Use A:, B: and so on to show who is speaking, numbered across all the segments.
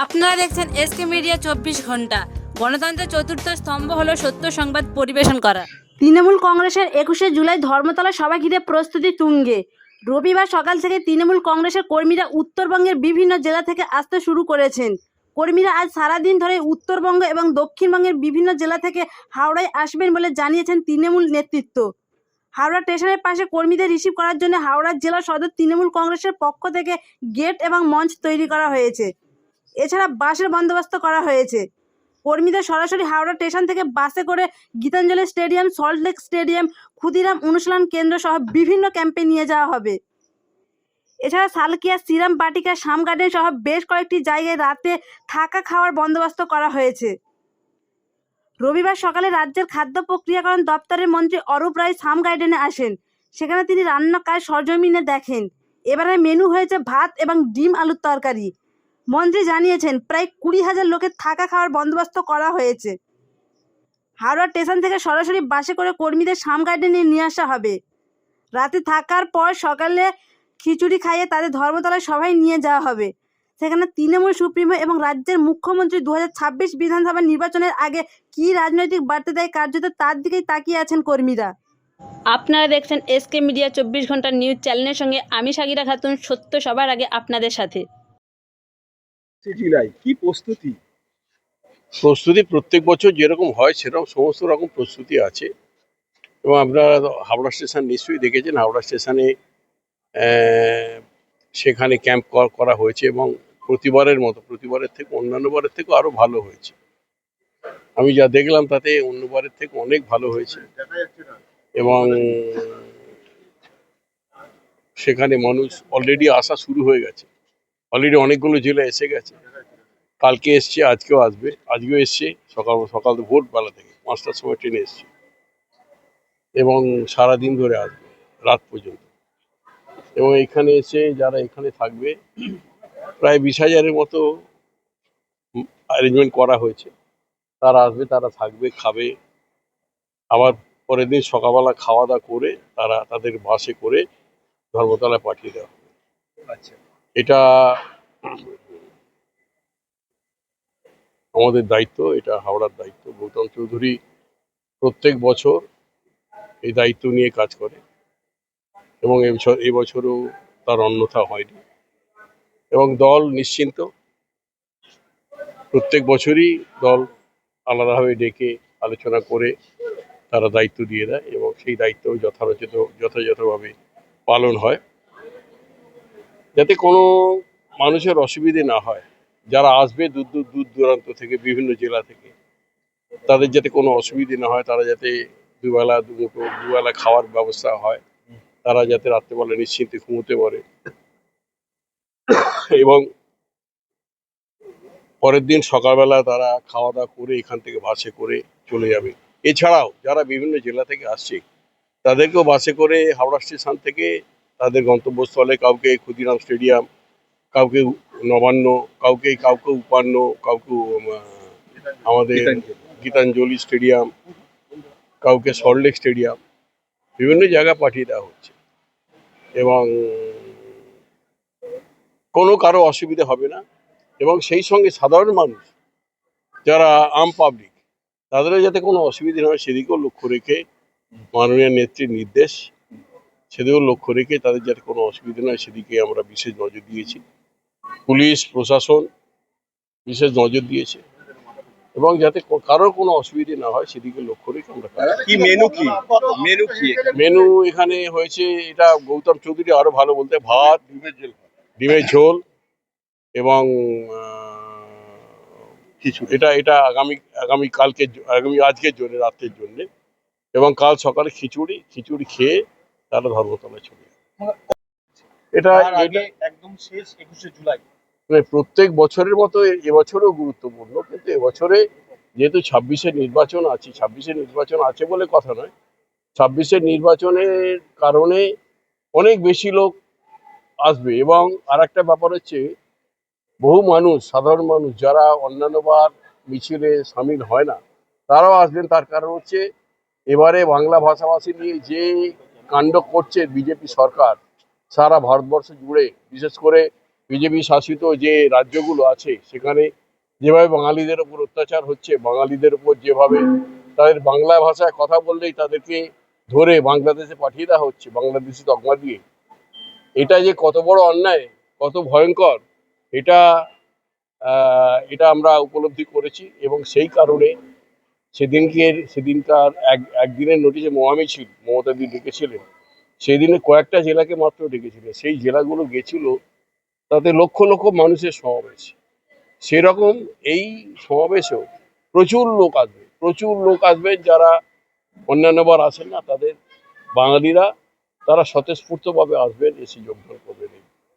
A: আপনারা দেখছেন SK media চব্বিশ ঘণ্টা। গণতন্ত্রের চতুর্থ স্তম্ভ হলো সত্য সংবাদ পরিবেশন করা। তৃণমূল কংগ্রেসের একুশে জুলাই ধর্মতলা সভা ঘিরে প্রস্তুতি তুঙ্গে। রবিবার সকাল থেকে তৃণমূল কংগ্রেসের কর্মীরা উত্তরবঙ্গের বিভিন্ন জেলা থেকে আসতে শুরু করেছেন। কর্মীরা আজ সারাদিন ধরে উত্তরবঙ্গ এবং দক্ষিণবঙ্গের বিভিন্ন জেলা থেকে হাওড়ায় আসবেন বলে জানিয়েছেন তৃণমূল নেতৃত্ব। হাওড়া স্টেশনের পাশে কর্মীদের রিসিভ করার জন্য হাওড়া জেলা সদর তৃণমূল কংগ্রেসের পক্ষ থেকে গেট এবং মঞ্চ তৈরি করা হয়েছে। এছাড়া বাসের বন্দোবস্ত করা হয়েছে। কর্মীদের সরাসরি হাওড়া স্টেশন থেকে বাসে করে Gitanjali stadium Salt Lake stadium, Khudiram অনুশীলন কেন্দ্র সহ বিভিন্ন ক্যাম্পে নিয়ে যাওয়া হবে। এছাড়া সালকিয়া সিরাম বাটিকা, শাম গার্ডেন সহ বেশ কয়েকটি জায়গায় রাতে থাকা খাওয়ার বন্দোবস্ত করা হয়েছে। রবিবার সকালে রাজ্যের খাদ্য প্রক্রিয়াকরণ দপ্তরের মন্ত্রী অরূপ রায় সাম গার্ডেনে আসেন। সেখানে তিনি রান্না কাজ সরজমিনে দেখেন। এবারে মেনু হয়েছে ভাত এবং ডিম আলুর তরকারি। মন্ত্রী জানিয়েছেন, প্রায় কুড়ি হাজার লোকের থাকা খাওয়ার বন্দোবস্ত করা হয়েছে। হাওড়া স্টেশন থেকে সরাসরি বাসে করে কর্মীদের সাম গার্ডেনে নিয়ে আসা হবে। রাতে থাকার পর সকালে খিচুড়ি খাইয়ে তাদের ধর্মতলায় সভায় নিয়ে যাওয়া হবে। সেখানে তৃণমূল, সুপ্রিমো এবং রাজ্যের মুখ্যমন্ত্রী দু হাজার ছাব্বিশ বিধানসভা নির্বাচনের আগে কী রাজনৈতিক বার্তা দেয় কার্যত তার দিকেই তাকিয়ে আছেন কর্মীরা। আপনারা দেখছেন এসকে মিডিয়া চব্বিশ ঘণ্টা নিউজ চ্যানেলের সঙ্গে আমি সাগিরা খাতুন, সত্য সবার আগে আপনাদের সাথে।
B: জেলায় কি প্রস্তুতি?
C: প্রস্তুতি প্রত্যেক বছর যেরকম হয় সেরকম সমস্ত রকম প্রস্তুতি আছে। এবং আপনারা হাওড়া স্টেশন নিশ্চয়ই দেখেছেন, হাওড়া স্টেশনে সেখানে ক্যাম্প করা হয়েছে এবং প্রতিবারের মতো, প্রতিবারের থেকে অন্যান্য বারের থেকেও আরও ভালো হয়েছে। আমি যা দেখলাম তাতে অন্যবারের থেকে অনেক ভালো হয়েছে। এবং সেখানে মানুষ অলরেডি আসা শুরু হয়ে গেছে। অলরেডি অনেকগুলো জেলা এসে গেছে। কালকে এসছে, আজকেও আসবে। আজকেও এসছে, সকাল সকাল ভোরবেলা থেকে, পাঁচটার সময় ট্রেনে এসছে। এবং সারা দিন ধরে আসবে, রাত পর্যন্ত। এবং এখানে এসে যারা এখানে থাকবে, প্রায় বিশ হাজারের মতো অ্যারেঞ্জমেন্ট করা হয়েছে। তারা আসবে, তারা থাকবে, খাবে। আবার পরের দিন সকালবেলা খাওয়া দাওয়া করে তারা তাদের বাসে করে ধর্মতলায় পাঠিয়ে দেওয়া।
B: আচ্ছা।
C: এটা আমাদের দায়িত্ব, এটা হাওড়ার দায়িত্ব। গৌতম চৌধুরী প্রত্যেক বছর এই দায়িত্ব নিয়ে কাজ করে এবং এবছর এবছরও তার অন্যথা হয়নি। এবং দল নিশ্চিন্ত, প্রত্যেক বছরই দল আলাদাভাবে ডেকে আলোচনা করে তারা দায়িত্ব দিয়ে দেয় এবং সেই দায়িত্ব যথাযথ, যথাযথভাবে পালন হয়। যাতে কোনো মানুষের অসুবিধে না হয়। যারা আসবে দূর দূর দূর দূরান্ত থেকে, বিভিন্ন জেলা থেকে, তাদের যাতে কোনো অসুবিধে না হয়, তারা যাতে দুবেলা, দুমুঠো, দুবেলা খাওয়ার ব্যবস্থা হয়, তারা যাতে রাত্রেবেলা নিশ্চিন্তে ঘুমোতে পারে। এবং পরের দিন সকালবেলা তারা খাওয়া দাওয়া করে এখান থেকে বাসে করে চলে যাবে। এছাড়াও যারা বিভিন্ন জেলা থেকে আসছে, তাদেরকেও বাসে করে হাওড়া স্টেশন থেকে তাদের গন্তব্যস্থলে কাউকে ক্ষুদিরাম স্টেডিয়াম, কাউকে নবান্ন, কাউকে কাউকে উপান্ন, কাউকে আমাদের গীতাঞ্জলি স্টেডিয়াম, কাউকে সল্টলেক স্টেডিয়াম, বিভিন্ন জায়গা পাঠিয়ে দেওয়া হচ্ছে। এবং কোনো কারও অসুবিধা হবে না। এবং সেই সঙ্গে সাধারণ মানুষ, যারা আম পাবলিক তাদেরও যাতে কোনো অসুবিধা না হয়, সেদিকেও লক্ষ্য রেখে মাননীয় নেত্রীর নির্দেশ সেদিকেও লক্ষ্য রেখে তাদের যাতে কোনো অসুবিধা না হয় সেদিকে আমরা বিশেষ নজর দিয়েছি। পুলিশ প্রশাসন বিশেষ নজর দিয়েছে এবং যাতে কারোর কোনো অসুবিধে না হয় সেদিকে লক্ষ্য রেখে আমরা
B: কি মেনু কি? মেনু কি
C: মেনু এখানে হয়েছে এটা গৌতম চৌধুরী আরও ভালো বলতে ভাত ডিমের ঝোল। এবং কিছু এটা এটা আগামী আগামী কালকে আগামী আজকের জন্য রাত্রের জন্য এবং কাল সকালে খিচুড়ি খিচুড়ি খেয়ে তারা ধর্মতলায় চলে যাবে এটা
B: একদম শেষ একুশে জুলাই।
C: মানে প্রত্যেক বছরের মতো এবছরও গুরুত্বপূর্ণ কিন্তু এবছরে যেহেতু ছাব্বিশে নির্বাচন আছে ছাব্বিশে নির্বাচন আছে বলে কথা নয় ছাব্বিশের নির্বাচনের কারণে অনেক বেশি লোক আসবে এবং আর একটা ব্যাপার হচ্ছে বহু মানুষ সাধারণ মানুষ যারা অন্যান্যবার মিছিলে সামিল হয় না তারাও আসবেন তার কারণ হচ্ছে এবারে বাংলা ভাষাভাষী নিয়ে যে কাণ্ড করছে বিজেপি সরকার সারা ভারতবর্ষ জুড়ে, বিশেষ করে বিজেপি শাসিত যে রাজ্যগুলো আছে সেখানে যেভাবে বাঙালিদের উপর অত্যাচার হচ্ছে, বাঙালিদের উপর যেভাবে তাদের বাংলা ভাষায় কথা বললেই তাদেরকে ধরে বাংলাদেশে পাঠিয়ে দেওয়া হচ্ছে, বাংলাদেশি তকমা দিয়ে। এটা যে কত বড় অন্যায়, কত ভয়ঙ্কর, এটা এটা আমরা উপলব্ধি করেছি এবং সেই কারণে সেদিনকে, সেদিনকার এক, একদিনের নোটিশে মহামিছিল মমতাদি ডেকেছিলেন। সেই দিনে কয়েকটা জেলাকে মাত্র ডেকেছিলেন। সেই জেলাগুলো গেছিল, তাতে লক্ষ লক্ষ মানুষের সমাবেশ। সেরকম এই সমাবেশেও প্রচুর লোক আসবে, প্রচুর লোক আসবেন যারা অন্যান্যবার আসেন না, তাদের বাঙালিরা, তারা স্বতঃস্ফূর্তভাবে আসবেন এসে যোগদান করবেন।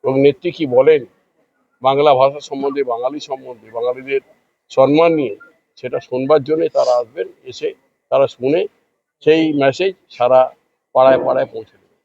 C: এবং নেত্রী কি বলেন? বাংলা ভাষা সম্বন্ধে, বাঙালি সম্বন্ধে, বাঙালিদের সম্মান নিয়ে সেটা শোনবার জন্যে তারা আসবেন, এসে তারা শুনে সেই মেসেজ সারা পাড়ায় পাড়ায় পৌঁছে দেবে।